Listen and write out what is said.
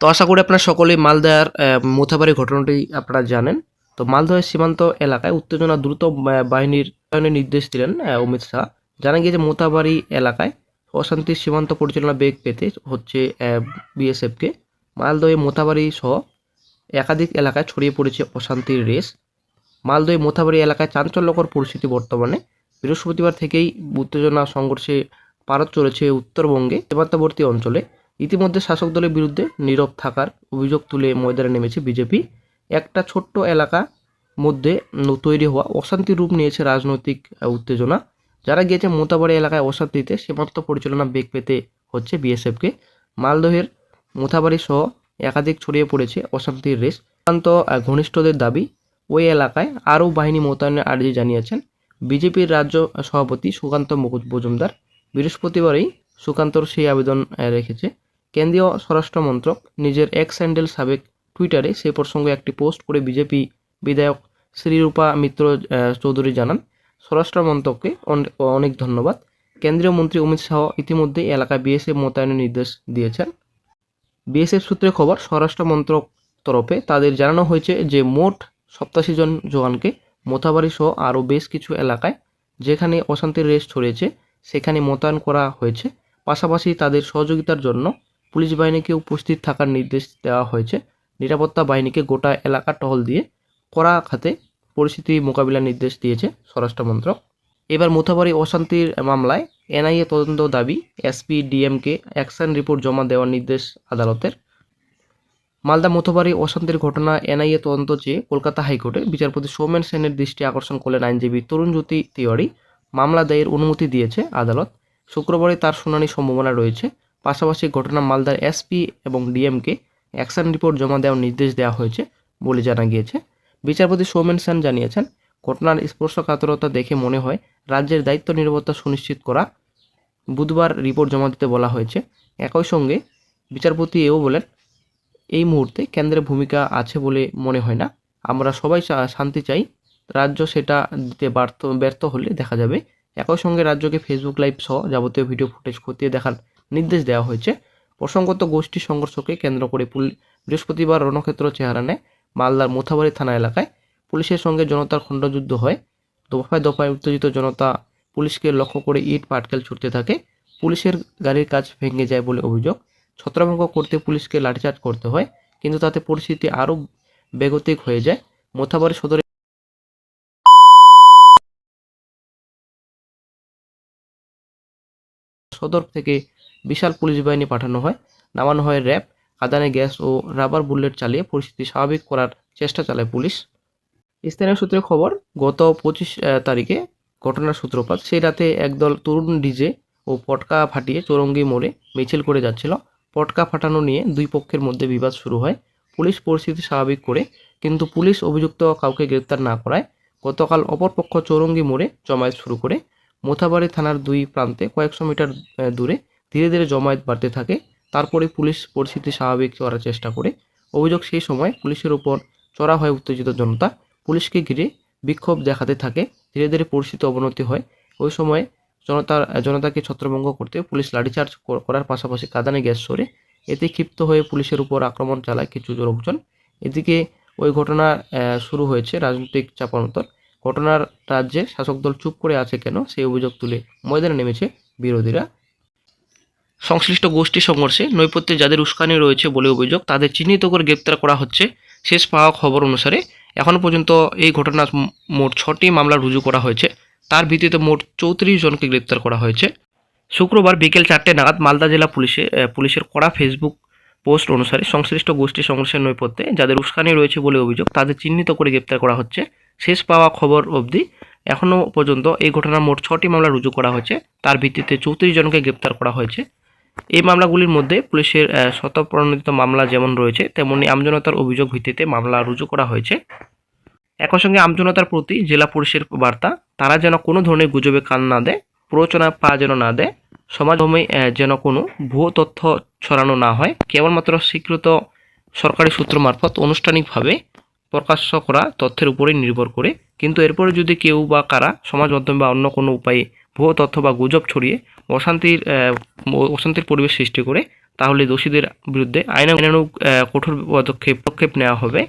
তো আশা করি আপনারা সকলেই মালদার মোথাবাড়ি ঘটনাটি আপনারা জানেন। তো মালদহের সীমান্ত এলাকায় উত্তেজনা দ্রুত বাহিনীর নির্দেশ দিলেন অমিত শাহ। জানা গিয়েছে, মোথাবাড়ি এলাকায় অশান্তির সীমান্ত পরিচালনা বেগ পেতে হচ্ছে বিএসএফকে। মালদহে মোথাবাড়ি সহ একাধিক এলাকায় ছড়িয়ে পড়েছে অশান্তির রেস মালদহে মোথাবাড়ি এলাকায় চাঞ্চল্যকর পরিস্থিতি বর্তমানে। বৃহস্পতিবার থেকেই উত্তেজনা সংঘর্ষে পারত চলেছে উত্তরবঙ্গে সীমান্তবর্তী অঞ্চলে। ইতিমধ্যে শাসক দলের বিরুদ্ধে নীরব থাকার অভিযোগ তুলে ময়দানে নেমেছে বিজেপি। একটা ছোট্ট এলাকা মধ্যে তৈরি হওয়া অশান্তির রূপ নিয়েছে রাজনৈতিক উত্তেজনা। যারা গিয়েছে মোতাবাড়ি এলাকায় অশান্তিতে সীমান্ত পরিচালনা বেগ পেতে হচ্ছে বিএসএফকে। মালদহের মোথাবাড়ি সহ একাধিক ছড়িয়ে পড়েছে অশান্তির রেশ। আহ, ঘনিষ্ঠদের দাবি ওই এলাকায় আরও বাহিনী মোতায়েনের আর্জি জানিয়েছেন বিজেপির রাজ্য সভাপতি সুকান্ত মুকুট- মজুমদার। বৃহস্পতিবারই সুকান্তর সেই আবেদন রেখেছে। কেন্দ্রীয় স্বরাষ্ট্র মন্ত্রক নিজের এক্স স্যান্ডেল সাবেক টুইটারে সে প্রসঙ্গে একটি পোস্ট করে বিজেপি বিধায়ক শ্রীরূপা মিত্র চৌধুরী জানান, স্বরাষ্ট্র মন্ত্রককে অন- অনেক ধন্যবাদ। কেন্দ্রীয় মন্ত্রী অমিত শাহ ইতিমধ্যে এলাকায় বিএসএফ মোতায়েনের নির্দেশ দিয়েছেন। বিএসএফ সূত্রে খবর, স্বরাষ্ট্র মন্ত্রক তরফে তাদের জানানো হয়েছে যে মোট সপ্তাশি জন জওয়ানকে মোথাবাড়ি সহ আরও বেশ কিছু এলাকায় যেখানে অশান্তির রেস ছড়িয়েছে, সেখানে মোতায়েন করা হয়েছে। পাশাপাশি তাদের সহযোগিতার জন্য পুলিশ বাহিনীকে উপস্থিত থাকার নির্দেশ দেওয়া হয়েছে। নিরাপত্তা বাহিনীকে গোটা এলাকা টহল দিয়ে কড়া খাতে পরিস্থিতি মোকাবিলার নির্দেশ দিয়েছে স্বরাষ্ট্র মন্ত্রক। এবার মোথাবাড়ি অশান্তির মামলায় এনআইএ তদন্ত দাবি এসপি ডিএমকে অ্যাকশন রিপোর্ট জমা দেওয়ার নির্দেশ আদালতের। মালদা মোথবাড়ি অশান্তির ঘটনা এনআইএ তদন্ত চেয়ে কলকাতা হাইকোর্টে বিচারপতি সৌমেন সেনের দৃষ্টি আকর্ষণ করলেন আইনজীবী তরুণ জ্যোতি তিওয়ারি। মামলা দায়ের অনুমতি দিয়েছে আদালত। শুক্রবারে তার শুনানির সম্ভাবনা রয়েছে। পাশাপাশি ঘটনা মালদার এসপি এবং ডিএমকে অ্যাকশন রিপোর্ট জমা দেওয়ার নির্দেশ দেওয়া হয়েছে বলে জানা গিয়েছে। বিচারপতি সৌমেন সেন জানিয়েছেন, ঘটনার স্পর্শকাতরতা দেখে মনে হয় রাজ্যের দায়িত্ব নিরাপত্তা সুনিশ্চিত করা বুধবার রিপোর্ট জমা দিতে বলা হয়েছে। একই সঙ্গে বিচারপতি এও বলেন, এই মুহূর্তে কেন্দ্রের ভূমিকা আছে বলে মনে হয় না। আমরা সবাই শান্তি চাই। রাজ্য সেটা দিতে ব্যর্থ ব্যর্থ হলে দেখা যাবে। একই সঙ্গে রাজ্যকে ফেসবুক লাইভ সহ যাবতীয় ভিডিও ফুটেজ খতিয়ে দেখার নির্দেশ দেওয়া হয়েছে। প্রসঙ্গত গোষ্ঠী সংঘর্ষকে কেন্দ্র করে বৃহস্পতিবার রণক্ষেত্র চেহারা নেয় মালদার মোথাবাড়ি থানা এলাকায়। পুলিশের সঙ্গে জনতার খণ্ডযুদ্ধ হয়। দফায় দফায় উত্তেজিত জনতা পুলিশকে লক্ষ্য করে ইট পাটকেল ছুটতে থাকে। পুলিশের গাড়ির কাজ ভেঙে যায় বলে অভিযোগ। ছত্রভঙ্গ করতে পুলিশকে লাঠিচার্জ করতে হয়, কিন্তু তাতে পরিস্থিতি আরও বেগতিক হয়ে যায়। মোথাবাড়ি সদরে সদর থেকে বিশাল পুলিশ বাহিনী পাঠানো হয়, নামানো হয় র্যাব কাদানে গ্যাস ও রাবার বুলেট চালিয়ে পরিস্থিতি স্বাভাবিক করার চেষ্টা চালায় পুলিশ। স্থানীয় সূত্রে খবর, গত পঁচিশ তারিখে ঘটনার সূত্রপাত, সেই রাতে একদল তরুণ ডিজে ও পটকা ফাটিয়ে চৌরঙ্গি মোড়ে মিছিল করে যাচ্ছিল। পটকা ফাটানো নিয়ে দুই পক্ষের মধ্যে বিবাদ শুরু হয়। পুলিশ পরিস্থিতি স্বাভাবিক করে, কিন্তু পুলিশ অভিযুক্ত কাউকে গ্রেপ্তার না করায় গতকাল অপরপক্ষ চৌরঙ্গি মোড়ে জমায়েত শুরু করে। মোথাবাড়ি থানার দুই প্রান্তে কয়েকশো মিটার দূরে ধীরে ধীরে জমায়েত বাড়তে থাকে। তারপরে পুলিশ পরিস্থিতি স্বাভাবিক করার চেষ্টা করে। অভিযোগ সেই সময় পুলিশের উপর চড়া হয় উত্তেজিত জনতা। পুলিশকে ঘিরে বিক্ষোভ দেখাতে থাকে। ধীরে ধীরে পরিস্থিতি অবনতি হয়। ওই সময় জনতার, জনতাকে ছত্রভঙ্গ করতে পুলিশ লাঠিচার্জ করার পাশাপাশি কাদানে গ্যাস সরে এতে ক্ষিপ্ত হয়ে পুলিশের উপর আক্রমণ চালায় কিছু লোকজন। এদিকে ওই ঘটনা শুরু হয়েছে রাজনৈতিক চাপানোতর ঘটনার রাজ্যে শাসক দল চুপ করে আছে কেন? সেই অভিযোগ তুলে ময়দানে নেমেছে বিরোধীরা। সংশ্লিষ্ট গোষ্ঠী সংঘর্ষে নৈপথ্যে যাদের উস্কানি রয়েছে বলে অভিযোগ, তাদের চিহ্নিত করে গ্রেপ্তার করা হচ্ছে। শেষ পাওয়া খবর অনুসারে এখনও পর্যন্ত এই ঘটনার মোট ছটি মামলা রুজু করা হয়েছে। তার ভিত্তিতে মোট চৌত্রিশ জনকে গ্রেপ্তার করা হয়েছে। শুক্রবার বিকেল চারটে নাগাদ মালদা জেলা পুলিশে পুলিশের কড়া ফেসবুক পোস্ট অনুসারে সংশ্লিষ্ট গোষ্ঠী সংঘর্ষের নৈপথ্যে যাদের উস্কানি রয়েছে বলে অভিযোগ, তাদের চিহ্নিত করে গ্রেপ্তার করা হচ্ছে। শেষ পাওয়া খবর অবধি এখনও পর্যন্ত এই ঘটনার মোট ছটি মামলা রুজু করা হয়েছে। তার ভিত্তিতে চৌত্রিশ জনকে গ্রেপ্তার করা হয়েছে। এই মামলাগুলির মধ্যে পুলিশের আহ, স্বতঃপ্রণোদিত মামলা যেমন রয়েছে তেমনি আমজনতার অভিযোগ ভিত্তিতে মামলা রুজু করা হয়েছে। একই সঙ্গে আমজনতার প্রতি জেলা পুলিশের বার্তা তারা যেন কোনো ধরনের গুজবে কান না দেয় প্ররোচনা পা যেন না দেয় সমাজভূমি আহ, যেন কোনো ভুয়ো তথ্য ছড়ানো না হয়। কেবলমাত্র স্বীকৃত সরকারি সূত্র মারফত আনুষ্ঠানিকভাবে প্রকাশ্য করা তথ্যের উপরেই নির্ভর করে। কিন্তু এরপরে যদি কেউ বা কারা সমাজ মাধ্যমে বা অন্য কোনো উপায়ে ভুয়ো তথ্য বা গুজব ছড়িয়ে অশান্তির অশান্তির পরিবেশ সৃষ্টি করে তাহলে দোষীদের বিরুদ্ধে আইনানুগ আহ, কঠোর পদক্ষেপ পদক্ষেপ নেওয়া হবে।